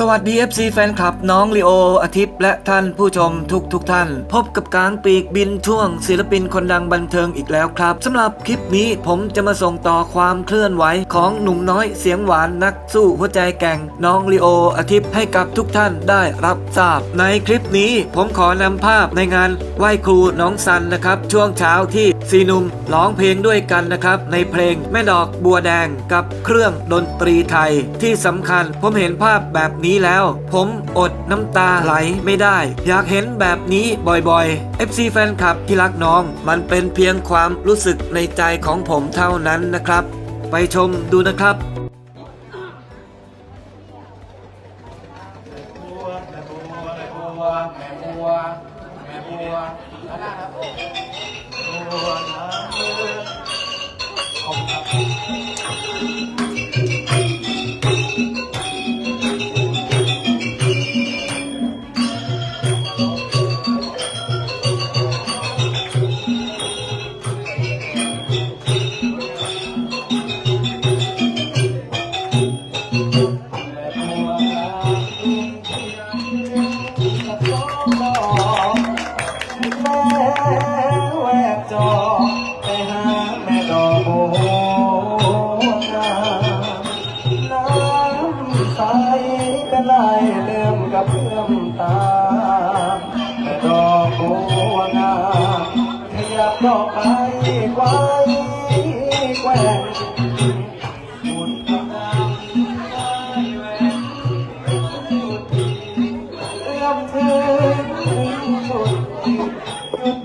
สวัสดี FC แฟนคลับน้องลีโออาทิตย์และท่านผู้ชมทุกทุกท่าน พบกับกางปีกบินช่วงศิลปินคนดังบันเทิงอีกแล้วครับสำหรับคลิปนี้ผมจะมาส่งต่อความเคลื่อนไหวของหนุ่มน้อยเสียงหวานนักสู้หัวใจแก่งน้องลีโออาทิตย์ให้กับทุกท่านได้รับทราบ ในคลิปนี้ผมขอนำภาพในงานไหว้ครูน้องซันนะครับช่วงเช้าที่ซีหนุ่มร้องเพลงด้วยกันนะครับในเพลงแม่ดอกบัวแดงกับเครื่องดนตรีไทย ที่สำคัญผมเห็นภาพแบบนี้แล้ว ผมอดน้ำตาไหลไม่ได้ อยากเห็นแบบนี้บ่อยๆ FC แฟนคลับที่รักน้อง มันเป็นเพียงความรู้สึกในใจของผมเท่านั้นนะครับ ไปชมดูนะครับบัวแม่บัวแม่ จอไปหาแม่ดอกโบัวงามน้ำใสเป็นลายเลื่อมกับเพื่อมตาแม่ดอกโบัวงามขยับดอกไปไว้แกว่งบุญพระนามได้แหวนเอื้อมถึงสุด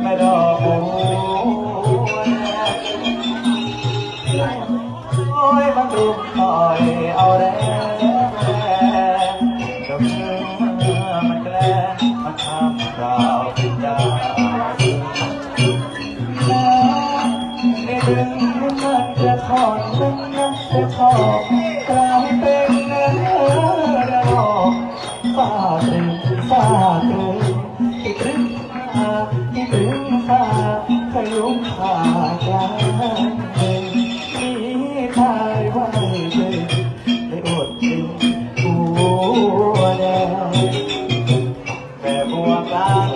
ไโอ้ยมันรุมต่อยเอาแรงแรงดอกเชื่อมันแกล้งมันทำเราพิจารนี่ดึงมันจะถอนมันนั้นจะถอดกลายเป็นเนื้อระดอกฟาดึงฟาดึงอีกรึงฟาอีกรึงฟาพยุงฟาจ กลาง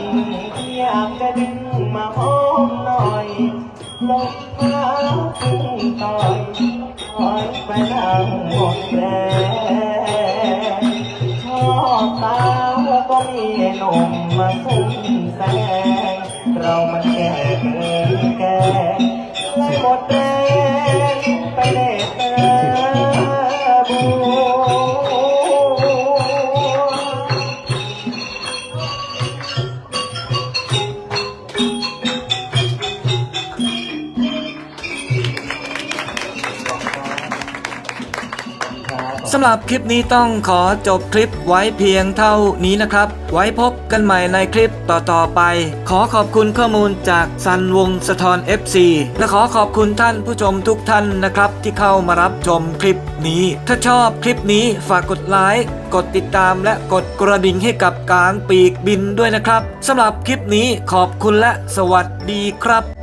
อยากจะดึงมาพบหน่อยลงมาพึ่งต่อยคอยไปนั่งหมดแรงชอบตาแล้วก็มีหนุ่มมาสุ่มแสงเรามันแก่เกินแก่เลยหมดแรง สำหรับคลิปนี้ต้องขอจบคลิปไว้เพียงเท่านี้นะครับ ไว้พบกันใหม่ในคลิปต่อๆไป ขอขอบคุณข้อมูลจากซันวงสะทอน FC และขอขอบคุณท่านผู้ชมทุกท่านนะครับ ที่เข้ามารับชมคลิปนี้ ถ้าชอบคลิปนี้ฝากกดไลค์กดติดตามและกดกระดิ่งให้กับกลางปีกบินด้วยนะครับสำหรับคลิปนี้ขอบคุณและสวัสดีครับ